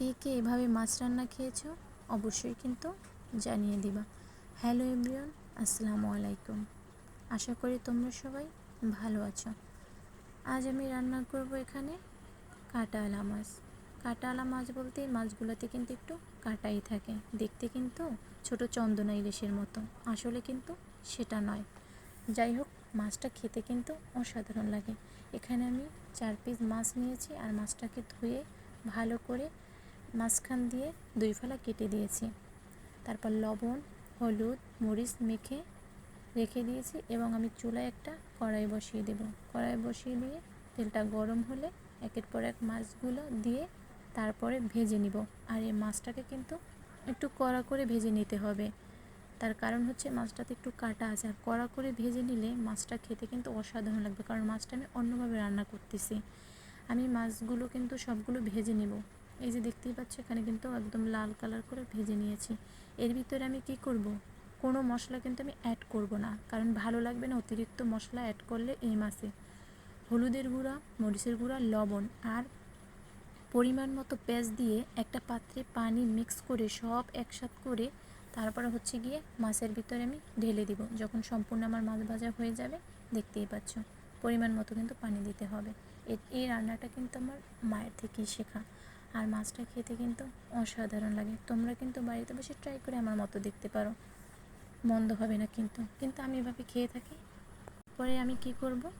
কে কে এভাবে মাছ রান্না খেয়েছো? অবশ্যই কিন্তু জানিয়ে দিবা। হ্যালো এভরিওয়ান, আসসালামু আলাইকুম। আশা করি তোমরা সবাই ভালো আছো। আজ আমি রান্না করব এখানে কাটালা মাছ। কাটালা মাছ বলতে মাছগুলোতে কিন্তু একটু কাটাই থাকে। দেখতে কিন্তু ছোট চন্দনা ইলিশের মতো। আসলে কিন্তু সেটা নয়। যাই হোক, মাছটা খেতে কিন্তু অসাধারণ লাগে। এখানে আমি চার পিস মাছ নিয়েছি আর মাছটাকে ধুয়ে ভালো করে মাঝখান দিয়ে দুই ফালা কেটে দিয়েছি। তারপর লবণ, হলুদ, মরিচ মেখে রেখে দিয়েছি এবং আমি চুলায় একটা কড়াই বসিয়ে দেব। কড়াই বসিয়ে দিয়ে তেলটা গরম হলে একের পর এক মাছগুলো দিয়ে তারপরে ভেজে নিব। আর এই মাছটাকে কিন্তু একটু কড়া করে ভেজে নিতে হবে। তার কারণ হচ্ছে মাছটাতে একটু কাটা আছে। আর কড়া করে ভেজে নিলে মাছটা খেতে কিন্তু অসাধারণ লাগবে। কারণ মাছটা আমি অন্যভাবে রান্না করতেছি। আমি মাছগুলো কিন্তু সবগুলো ভেজে নেব। এই যে দেখতেই পাচ্ছ, এখানে কিন্তু একদম লাল কালার করে ভেজে নিয়েছি। এর ভিতরে আমি কি করব? কোনো মশলা কিন্তু আমি অ্যাড করব না, কারণ ভালো লাগবে না অতিরিক্ত মশলা অ্যাড করলে এই মাছে। হলুদের গুঁড়া, মরিচের গুঁড়া, লবণ আর পরিমাণ মতো পেঁয়াজ দিয়ে একটা পাত্রে পানি মিক্স করে সব একসাথ করে তারপরে হচ্ছে গিয়ে মাছের ভিতরে আমি ঢেলে দিব। যখন সম্পূর্ণ আমার মাছ ভাজা হয়ে যাবে, দেখতেই পাচ্ছ, পরিমাণ মতো কিন্তু পানি দিতে হবে। এই রান্নাটা কিন্তু আমার মায়ের থেকেই শেখা। আর মাছটা খেতে কিন্তু অসাধারণ লাগে। তোমরা কিন্তু বাড়িতে বসে ট্রাই করে আমার মতো দেখতে পারো। মন্দ হবে না কিন্তু। কিন্তু আমি এভাবে খেয়ে থাকি। পরে আমি কি করব?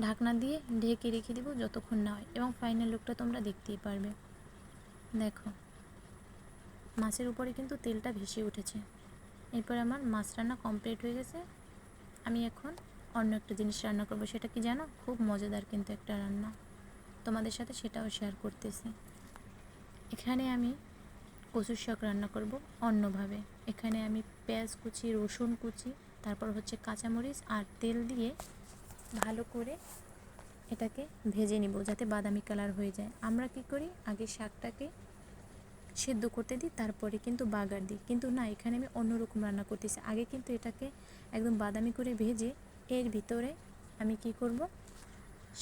ঢাকনা দিয়ে ঢেকে রেখে দেবো যতক্ষণ না হয় এবং ফাইনাল লুকটা তোমরা দেখতেই পারবে। দেখো, মাছের উপরে কিন্তু তেলটা ভেসে উঠেছে। এরপর আমার মাছ রান্না কমপ্লিট হয়ে গেছে। আমি এখন অন্য একটা জিনিস রান্না করব। সেটা কি জানো? খুব মজাদার কিন্তু একটা রান্না। তোমাদের সাথে সেটাও শেয়ার করতেছি। এখানে আমি কচুর শাক রান্না করব অন্যভাবে। এখানে আমি পেঁয়াজ কুচি, রসুন কুচি, তারপর হচ্ছে কাঁচামরিচ আর তেল দিয়ে ভালো করে এটাকে ভেজে নিব যাতে বাদামি কালার হয়ে যায়। আমরা কি করি? আগে শাকটাকে সেদ্ধ করতে দিই, তারপরে কিন্তু বাগার দিই। কিন্তু না, এখানে আমি অন্যরকম রান্না করতেছি। আগে কিন্তু এটাকে একদম বাদামি করে ভেজে এর ভিতরে আমি কি করব?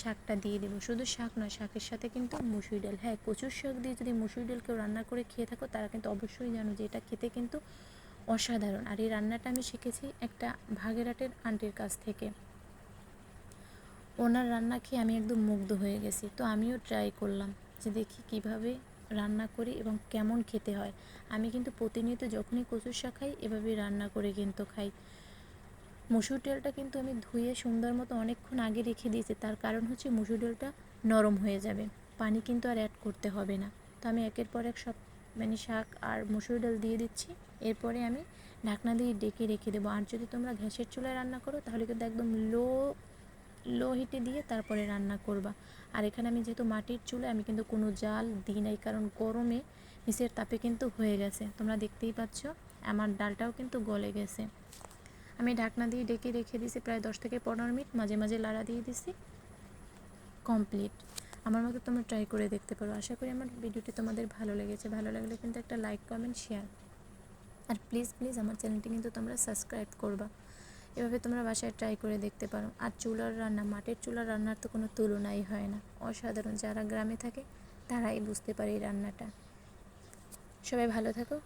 শাকটা দিয়ে দেবো। শুধু শাক নয়, শাকের সাথে কিন্তু মুসুর ডাল। হ্যাঁ কচুর শাক দিয়ে যদি মুসুরি ডাল কেউ রান্না করে খেয়ে থাকো, তারা কিন্তু অবশ্যই জানো যে এটা খেতে কিন্তু অসাধারণ। আর এই রান্নাটা আমি শিখেছি একটা ভাগেরাটের আন্টির কাছ থেকে। ওনার রান্না খেয়ে আমি একদম মুগ্ধ হয়ে গেছি। তো আমিও ট্রাই করলাম যে দেখি কীভাবে রান্না করি এবং কেমন খেতে হয়। আমি কিন্তু প্রতিনিয়ত যখনই কচুর শাক খাই, এভাবেই রান্না করে কিন্তু খাই। মুসুর ডালটা কিন্তু আমি ধুয়ে সুন্দর মতো অনেকক্ষণ আগে রেখে দিয়েছি। তার কারণ হচ্ছে মুসুর ডালটা নরম হয়ে যাবে। পানি কিন্তু আর অ্যাড করতে হবে না। তো আমি একের পর এক সব মানে শাক আর মুসুর ডাল দিয়ে দিচ্ছি। এরপরে আমি ঢাকনা দিয়ে ডেকে রেখে দেবো। আর যদি তোমরা গ্যাসের চুলায় রান্না করো, তাহলে কিন্তু একদম লো লো হিটে দিয়ে তারপরে রান্না করবা। আর এখানে আমি যেহেতু মাটির চুলে আমি কিন্তু কোনো জাল দিই নাই, কারণ গরমে নিচের তাপে কিন্তু হয়ে গেছে। তোমরা দেখতেই পাচ্ছ, আমার ডালটাও কিন্তু গলে গেছে। আমি ঢাকনা দিয়ে ডেকে রেখে দিয়েছি প্রায় দশ থেকে পনেরো মিনিট। মাঝে মাঝে লাড়া দিয়ে দিছি। কমপ্লিট। আমার মতো তোমরা ট্রাই করে দেখতে পারো। আশা করি আমার ভিডিওটি তোমাদের ভালো লেগেছে। ভালো লাগলে কিন্তু একটা লাইক, কমেন্ট, শেয়ার। আর প্লিজ প্লিজ আমার চ্যানেলটি কিন্তু তোমরা সাবস্ক্রাইব করবা। এভাবে তোমরা বাসায় ট্রাই করে দেখতে পারো। আর চুলার রান্না, মাটির চুলার রান্নার তো কোনো তুলনাই হয় না। অসাধারণ। যারা গ্রামে থাকে, তারাই বুঝতে পারে এই রান্নাটা। সবাই ভালো থাকো।